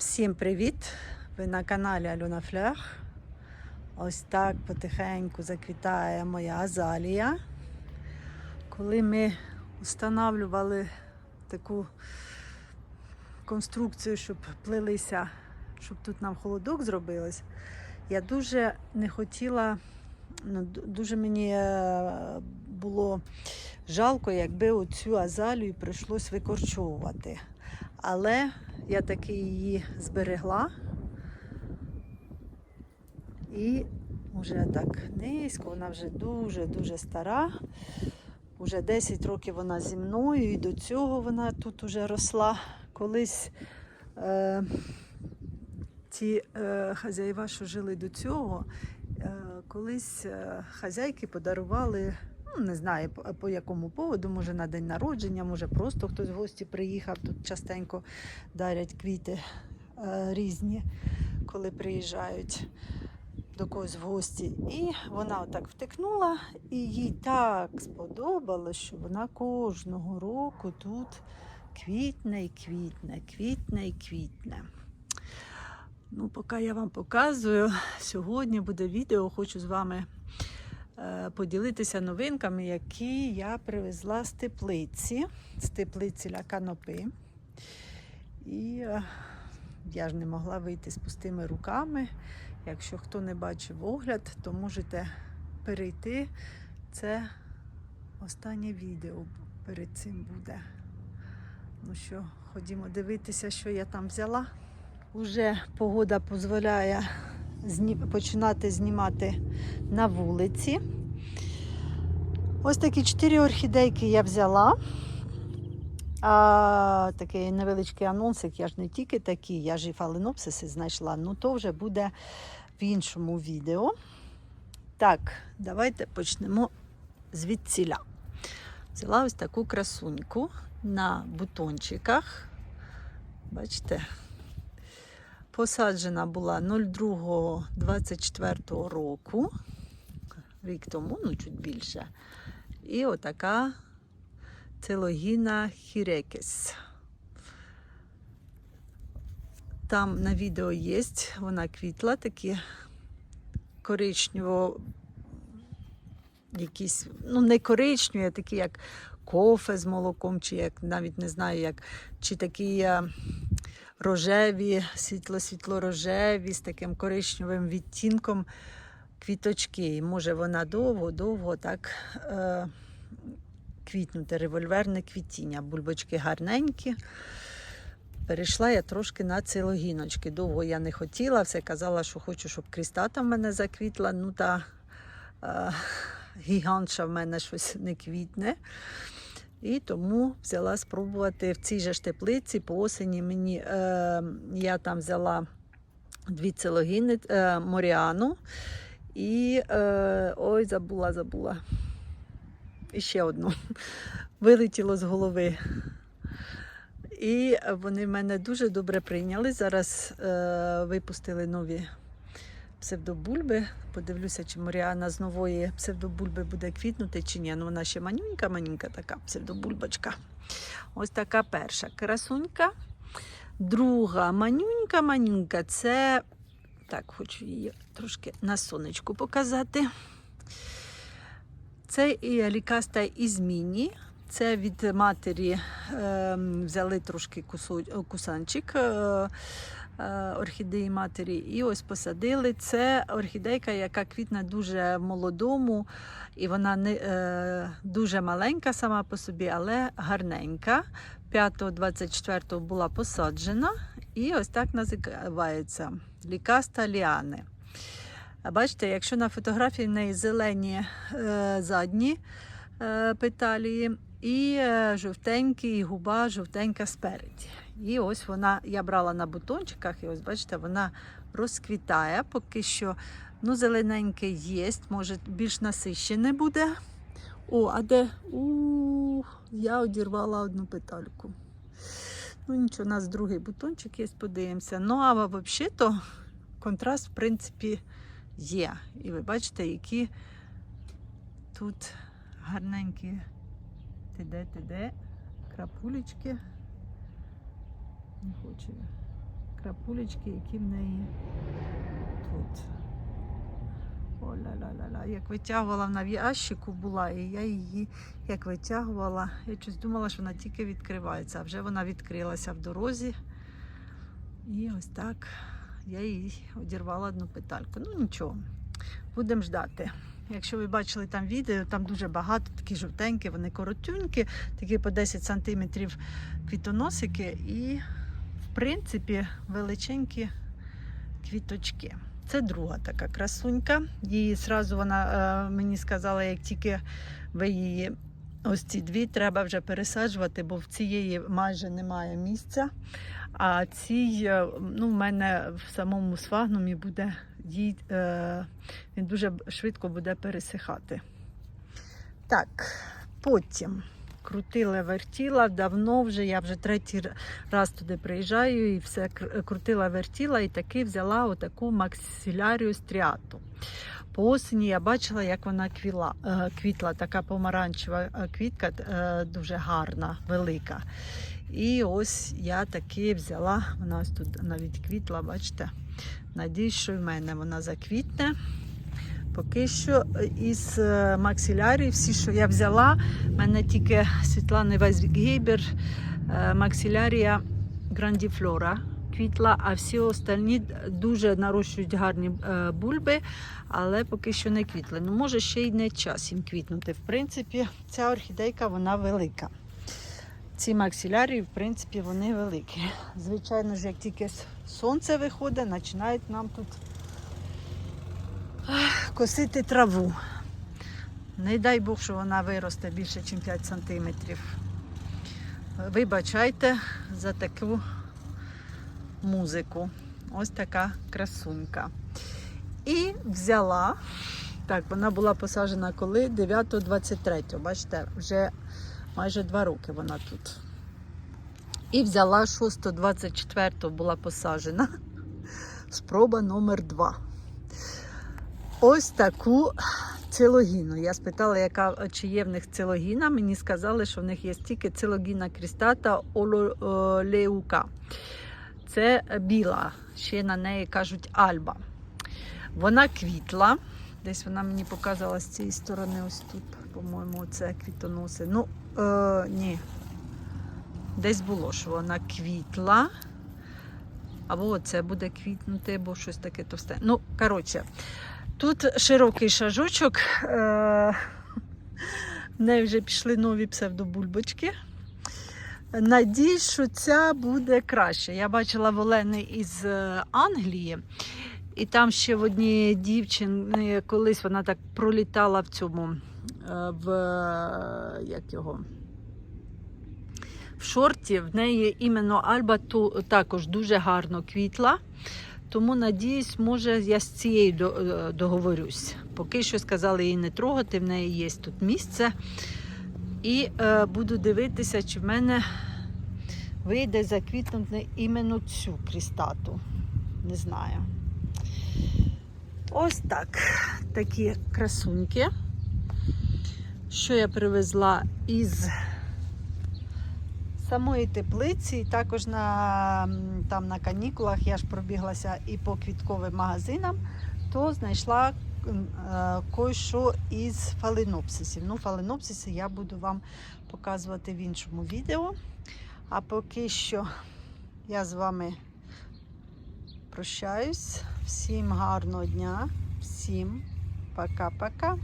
Всім привіт! Ви на каналі Альона Флер. Ось так потихеньку заквітає моя азалія. Коли ми встановлювали таку конструкцію, щоб плилися, щоб тут нам холодок зробилось, я дуже не хотіла, ну, дуже мені е, було жалко, якби оцю азалію прийшлось викорчовувати. Але я таки її зберегла. І вже так низько, вона вже дуже-дуже стара. Уже 10 років вона зі мною, і до цього вона тут уже росла. Колись е, ті е, хазяїва, що жили до цього, е, колись е, хазяйки подарували, ну, не знаю по, якому поводу, може на день народження, може просто хтось в гості приїхав. Тут частенько дарять квіти е, різні, коли приїжджають до когось в гості. І вона отак втекнула, і їй так сподобалось, що вона кожного року тут квітне і квітне, квітне і квітне. Ну, поки я вам показую, сьогодні буде відео, хочу з вами поділитися новинками, які я привезла з теплиці, з теплиці Ля Канопи. І е, я ж не могла вийти з пустими руками. Якщо хто не бачив огляд, то можете перейти. Це останнє відео перед цим буде. Ну що, ходімо дивитися, що я там взяла. Уже погода дозволяє. Починати знімати на вулиці. Ось такі чотири орхідейки я взяла. А, такий невеличкий анонсик, я ж не тільки такі, я ж і фаленопсиси знайшла, ну то вже буде в іншому відео. Так, давайте почнемо звідсіля. Взяла ось таку красуньку на бутончиках. Бачите, посаджена була 02-24 року, рік тому, ну чуть більше. І отака Целогіна хірекес. Там на відео є, вона квітла, такі коричнево, якісь, ну не коричневі, а такі як кофе з молоком, чи як навіть не знаю, як, чи такі е, рожеві, світло-світло-рожеві, з таким коричневим відтінком квіточки. І може вона довго-довго так. Е, квітнути, револьверне квітіння. Бульбочки гарненькі. Перейшла я трошки на цилогіночки. Довго я не хотіла, все казала, що хочу, щоб крістата в мене заквітла. Ну та е, гігантша в мене щось не квітне. І тому взяла спробувати в цій же ж теплиці по осені мені е, я там взяла дві цилогіни е, Моріану. І е, ой, забула, забула. І ще одну. Вилетіло з голови. І вони мене дуже добре прийняли. Зараз е, випустили нові псевдобульби. Подивлюся, чи Моріана з нової псевдобульби буде квітнути чи ні. Ну, вона ще манюнька, манюнька така псевдобульбочка. Ось така перша красунька. Друга манюнька, манюнька це. Так, хочу її трошки на сонечку показати. Це і лікаста із міні. Це від матері е, взяли трошки кусанчик е, орхідеї матері і ось посадили. Це орхідейка, яка квітне дуже в молодому, і вона не е, дуже маленька сама по собі, але гарненька. 5-24 була посаджена, і ось так називається лікаста ліани. Бачите, якщо на фотографії в неї зелені е, задні е, петалії і е, жовтенькі, і губа жовтенька спереді. І ось вона, я брала на бутончиках, і ось бачите, вона розквітає. Поки що ну, зелененьке є, може більш насищене буде. О, а де? У, я одірвала одну петальку. Ну нічого, у нас другий бутончик є, подивимося. Ну, а взагалі-то контраст, в принципі, є. І ви бачите, які тут гарненькі тиде-тиде крапулечки. Не хочу крапулечки, які в неї тут. О-ля-ля-ля-ля. Як витягувала вона в ящику була, і я її як витягувала, я щось думала, що вона тільки відкривається, а вже вона відкрилася в дорозі. І ось так я їй одірвала одну петальку. Ну нічого, будемо ждати. Якщо ви бачили там відео, там дуже багато такі жовтенькі, вони коротюнькі, такі по 10 см квітоносики і, в принципі, величенькі квіточки. Це друга така красунька. Її зразу вона е, мені сказала, як тільки ви її ось ці дві треба вже пересаджувати, бо в цієї майже немає місця. А цій, е, ну, в мене в самому сфагнумі буде їй, е, він дуже швидко буде пересихати. Так, потім крутила, вертіла давно вже. Я вже третій раз туди приїжджаю і все крутила, вертіла, і таки взяла отаку максилярію стріату. По осені я бачила, як вона квіла, е, квітла, така помаранчева е, квітка, е, дуже гарна, велика. І ось я таки взяла, вона ось тут навіть квітла, бачите. Надіюсь, що в мене вона заквітне. Поки що е, із е, максилярії, всі, що я взяла, в мене тільки Світлани Вайсгейбер, е, максилярія грандіфлора квітла, а всі остальні дуже нарощують гарні бульби, але поки що не квітли. Ну, може, ще й не час їм квітнути. В принципі, ця орхідейка вона велика. Ці максилярії, в принципі, вони великі. Звичайно ж, як тільки сонце виходить, починають нам тут косити траву. Не дай Бог, що вона виросте більше, ніж 5 сантиметрів. Вибачайте за таку музику. Ось така красунька. І взяла, так, вона була посаджена коли? 9-23. Бачите, вже майже два роки вона тут. І взяла 6-24 була посаджена. Спроба номер 2. Ось таку цилогіну. Я спитала, яка чи є в них цилогіна. Мені сказали, що в них є тільки цилогіна крістата олеука. Це біла, ще на неї кажуть альба. Вона квітла. Десь вона мені показала з цієї сторони, ось тут, по-моєму, це квітоноси. Ну, е, ні. Десь було, що вона квітла. Або це буде квітнути, або щось таке товсте. Ну, коротше, тут широкий шажочок. Е, в неї вже пішли нові псевдобульбочки. Надіюсь, що ця буде краще. Я бачила волени із е, Англії, і там ще в одній дівчини колись вона так пролітала в цьому, е, в як його. В шорті в неї іменно Альба ту, також дуже гарно квітла. Тому надіюсь, може я з цією е, договорюсь. Поки що сказали їй не трогати, в неї є тут місце. І е, буду дивитися, чи в мене вийде заквітнути іменно цю крістату. Не знаю. Ось так. Такі красуньки. Що я привезла із самої теплиці, і також на, там на канікулах я ж пробіглася і по квітковим магазинам, то знайшла е, кое-що із фаленопсисів. Ну, фаленопсиси я буду вам показувати в іншому відео. А поки що я з вами прощаюсь. Всім гарного дня, всім пока-пока.